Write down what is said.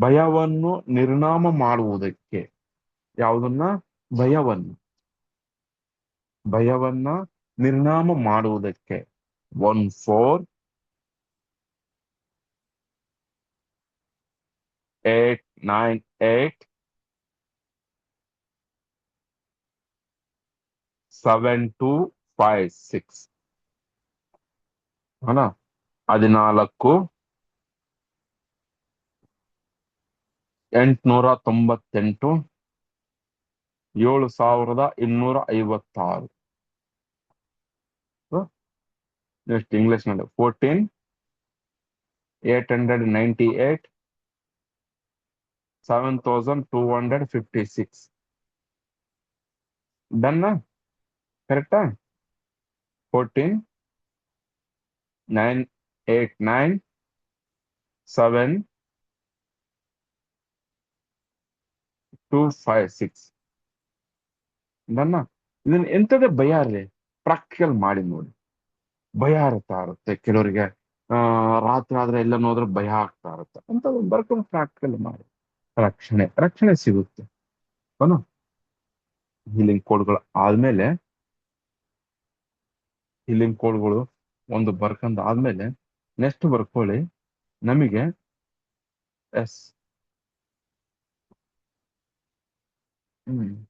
ಭಯವನ್ನು ನಿರ್ನಾಮ ಮಾಡುವುದಕ್ಕೆ. ಯಾವುದನ್ನ? ಭಯವನ್ನು. ಭಯವನ್ನ ನಿರ್ನಾಮ ಮಾಡುವುದಕ್ಕೆ. One four eight nine eight seven two five six ಹದಿನಾಲ್ಕು ಎಂಟುನೂರ ತೊಂಬತ್ತೆಂಟು ಏಳು ಸಾವಿರದ ಇನ್ನೂರ ಐವತ್ತಾರು ನೆಕ್ಸ್ಟ್ ಇಂಗ್ಲಿಷ್ನಲ್ಲಿ fourteen eight hundred ninety eight seven thousand two hundred fifty six ಡನ್ನ ಕರೆಕ್ಟಾ fourteen nine eight nine seven two five six. ನನ್ನ, ಇದನ್ನ ಎಂತದೇ ಭಯ ಇರಲಿ, ಪ್ರಾಕ್ಟಿಕಲ್ ಮಾಡಿ ನೋಡಿ. ಭಯ ಇರುತ್ತಾ ಇರುತ್ತೆ ಕೆಲವರಿಗೆ. ರಾತ್ರಿ ಆದ್ರೆ ಎಲ್ಲ ನೋಡಿದ್ರೆ ಭಯ ಆಗ್ತಾ ಇರುತ್ತೆ. ಅಂತ ಬರ್ಕೊಂಡು ಪ್ರಾಕ್ಟಿಕಲ್ ಮಾಡಿ. ರಕ್ಷಣೆ ರಕ್ಷಣೆ ಸಿಗುತ್ತೆ. ಹೀಲಿಂಗ್ ಕೋಡ್ಗಳು ಆದ್ಮೇಲೆ ಹೀಲಿಂಗ್ ಕೋಡ್ಗಳು ಒಂದು ಬರ್ಕೊಂಡ್ ಆದ್ಮೇಲೆ ನೆಕ್ಸ್ಟ್ ಬರ್ಕೊಳ್ಳಿ. ನಮಗೆ, ಎಸ್. Mm.